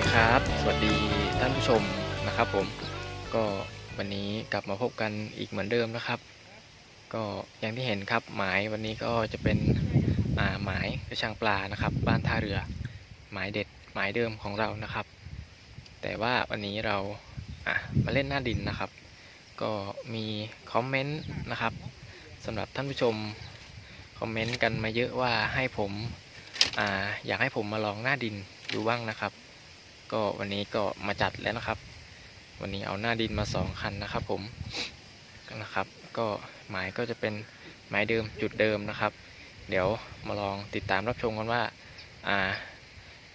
ดีครับ สวัสดีท่านผู้ชมนะครับผม ก็วันนี้กลับมาพบกันอีกเหมือนเดิมนะครับ ก็อย่างที่เห็นครับหมายวันนี้ก็จะเป็นหมายกระชังปลานะครับ บ้านท่าเรือ หมายเด็ดหมายเดิมของเรานะครับ แต่ว่าวันนี้เรามาเล่นหน้าดินนะครับ ก็มีคอมเมนต์นะครับสำหรับท่านผู้ชมคอมเมนต์กันมาเยอะว่าให้ผมออยากให้ผมมาลองหน้าดินดูบ้างนะครับ ก็วันนี้ก็มาจัดแล้วนะครับ วันนี้เอาหน้าดินมาสองคันนะครับ ผมนะครับ ก็หมายก็จะเป็นหมายเดิมจุดเดิมนะครับ เดี๋ยวมาลองติดตามรับชมกันว่าอ่า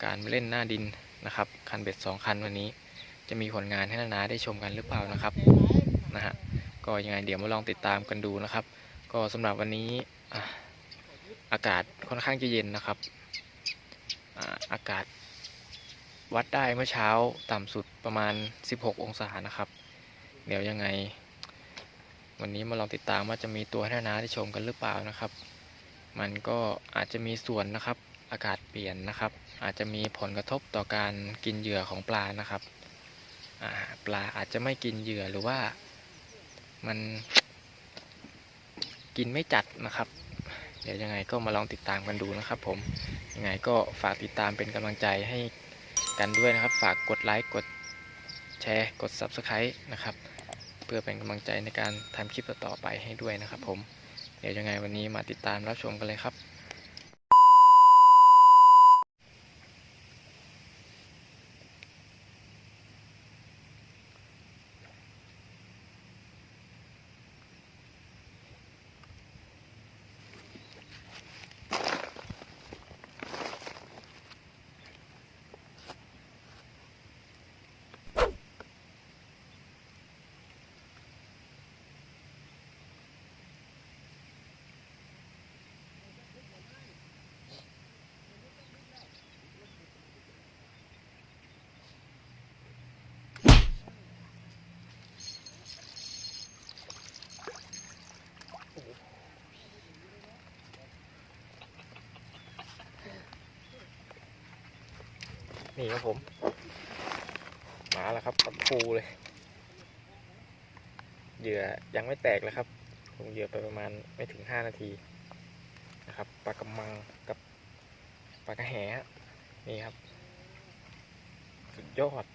การเล่นหน้าดินนะครับ คันเบ็ดสองคันวันนี้ จะมีผลงานให้นานาได้ชมกันหรือเปล่านะครับนะฮะก็ยังไงเดี๋ยวมาลองติดตามกันดูนะครับ ก็สำหรับวันนี้อากาศค่อนข้างจะเย็นนะครับอากาศ วัดได้เมื่อเช้าต่ำสุดประมาณ 16 องศานะครับ เดี๋ยวยังไง วันนี้มาลองติดตามว่าจะมีตัวให้นานาได้ชมกันหรือเปล่านะครับ มันก็อาจจะมีส่วนนะครับ อากาศเปลี่ยนนะครับ อาจจะมีผลกระทบต่อการกินเหยื่อของปลานะครับปลาอาจจะไม่กินเหยื่อหรือว่ามันกินไม่จัดนะครับ เดี๋ยวยังไงก็มาลองติดตามกันดูนะครับ ผมยังไงก็ฝากติดตามเป็นกำลังใจให้ กันด้วยนะครับ ฝากกดไลค์กดแชร์กด Subscribe นะครับ เพื่อเป็นกำลังใจในการทำคลิปต่อไปให้ด้วยนะครับผม เดี๋ยวยังไงวันนี้มาติดตามรับชมกันเลยครับ นี่ครับผม มาแล้วครับตับปูเลย เหยื่อยังไม่แตกเลยครับลงเหยื่อไปประมาณไม่ถึง5นาทีนะครับปลากระมังกับปลากระแหนี่ครับ สุดยอด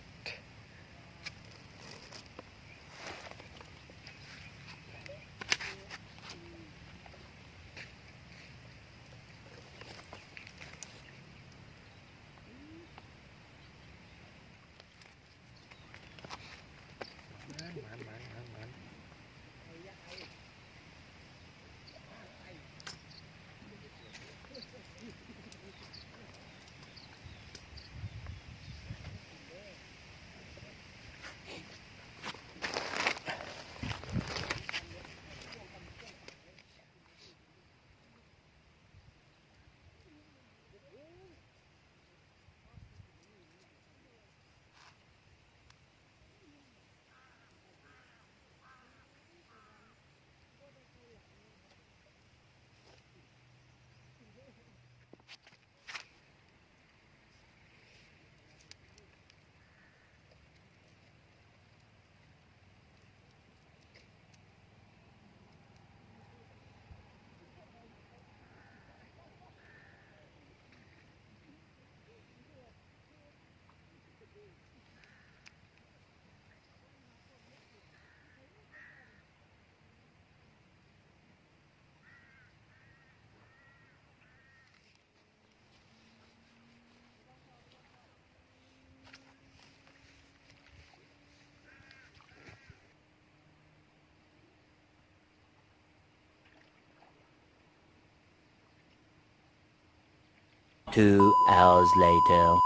Two hours later.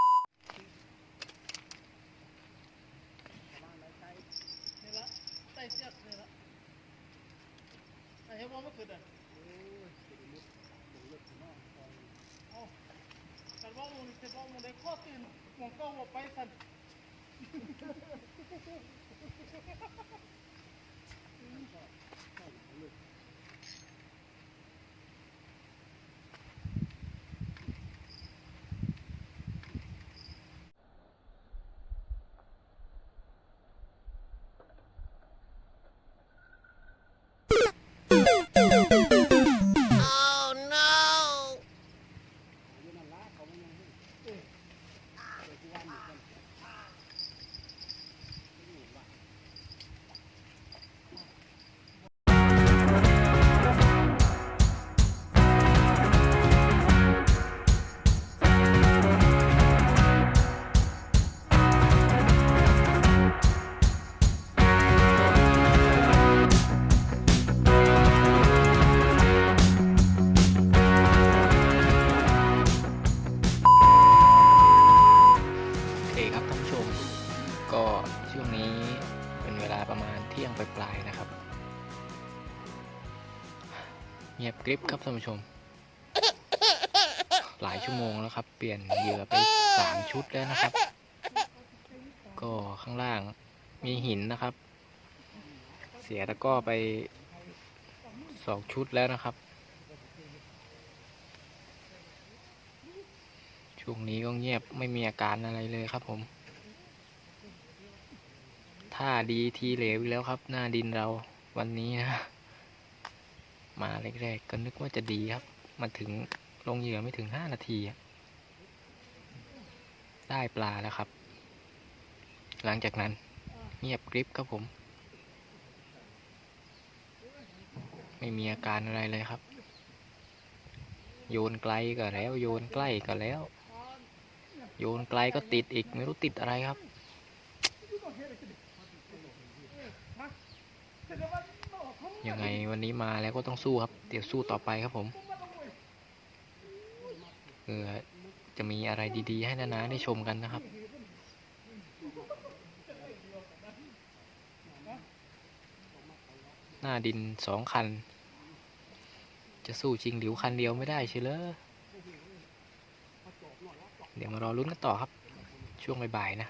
เงียบกริบครับท่านผู้ชม หลายชั่วโมงแล้วครับ เปลี่ยนเหยื่อไปสามชุดแล้วนะครับ ก็ข้างล่างมีหินนะครับ เสียตะก้อไปสองชุดแล้วนะครับ ช่วงนี้ก็เงียบไม่มีอาการอะไรเลยครับผมท่าดีทีเหลวอีกแล้วครับ หน้าดินเราวันนี้นะ มาแรกๆก็นึกว่าจะดีครับ มาถึงลงเหยื่อไม่ถึงห้านาที ได้ปลาแล้วครับ หลังจากนั้นเงียบกริบครับผม ไม่มีอาการอะไรเลยครับ โยนไกลก็แล้ว โยนใกล้ก็แล้ว โยนไกลก็ติดอีกไม่รู้ติดอะไรครับ ยังไงวันนี้มาแล้วก็ต้องสู้ครับ เดี๋ยวสู้ต่อไปครับผมเพื่อจะมีอะไรดี ๆ ให้นานาได้ชมกันนะครับ หน้าดินสองคัน จะสู้จริงหลิวคันเดียวไม่ได้ใช่เลยเดี๋ยวมารอลุ้นกันต่อครับ ช่วงบ่ายๆนะ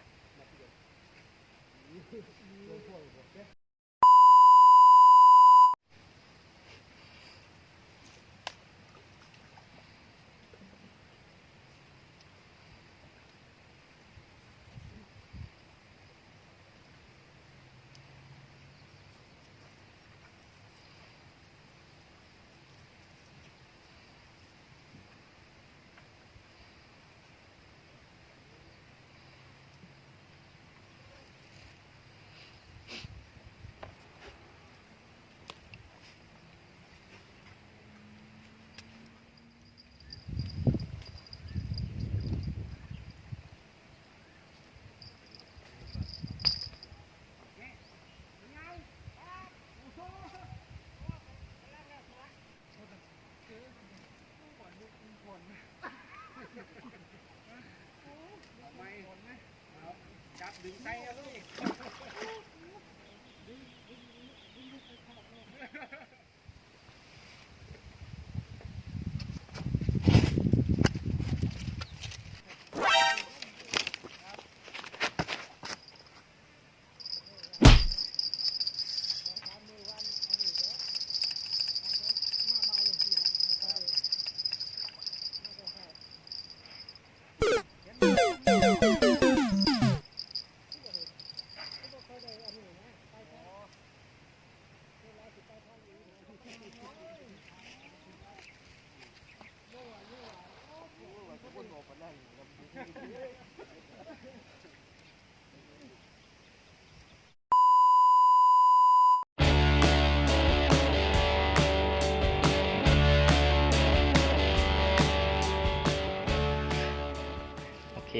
จับ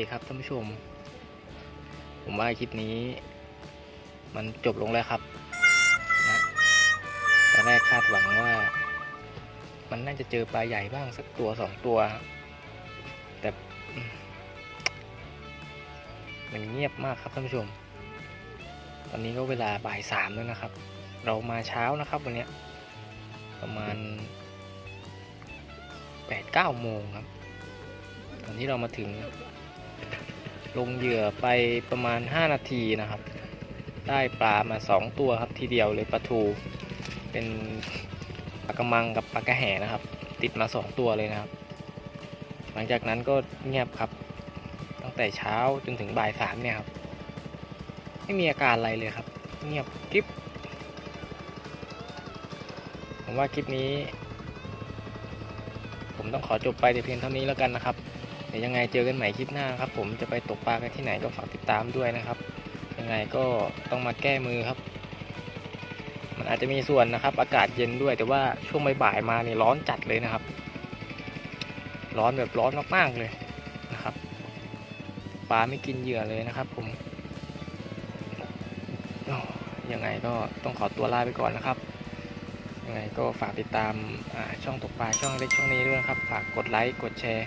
คครับท่านผู้ชม ผมว่าคลิปนี้ มันจบลงแล้วครับนะตอนแรกคาดหวังว่า มันน่าจะเจอปลาใหญ่บ้างสักตัวสองตัว แต่มันเงียบมากครับท่านผู้ชม ตอนนี้ก็เวลาบ่ายสามแล้วนะครับ เรามาเช้านะครับวันนี้ประมาณแปดเก้าโมงครับ ตอนที่เรามาถึง ลงเหยื่อไปประมาณ 5 นาทีนะครับ ได้ปลามา 2 ตัวครับทีเดียวเลยปลาทู เป็นปลากระมังกับปลากระแหนะครับ ติดมา 2 ตัวเลยนะครับ หลังจากนั้นก็เงียบครับ ตั้งแต่เช้าจนถึงบ่ายสามเนี่ยครับไม่มีอาการอะไรเลยครับ เงียบกริบผมว่าคลิปนี้ ผมต้องขอจบไปแต่เพียงเท่านี้แล้วกันนะครับ เดี๋ยวยังไงเจอกันใหม่คลิปหน้าครับ ผมจะไปตกปลากันที่ไหนก็ฝากติดตามด้วยนะครับ ยังไงก็ต้องมาแก้มือครับ มันอาจจะมีส่วนนะครับ อากาศเย็นด้วย แต่ว่าช่วงบ่ายๆมานี่ร้อนจัดเลยนะครับ ร้อนแบบร้อนมากๆเลยนะครับปลาไม่กินเหยื่อเลยนะครับ ผมยังไงก็ต้องขอตัวลาไปก่อนนะครับ ยังไงก็ฝากติดตามช่องตกปลาช่องเล็กช่องนี้ด้วยนะครับ ฝากกดไลค์กดแชร์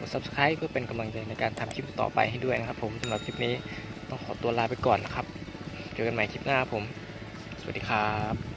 กด subscribe เพื่อเป็นกำลังใจในการทำคลิปต่อไปให้ด้วยนะครับ ผมสำหรับคลิปนี้ต้องขอตัวลาไปก่อนนะครับ เจอกันใหม่คลิปหน้าผม สวัสดีครับ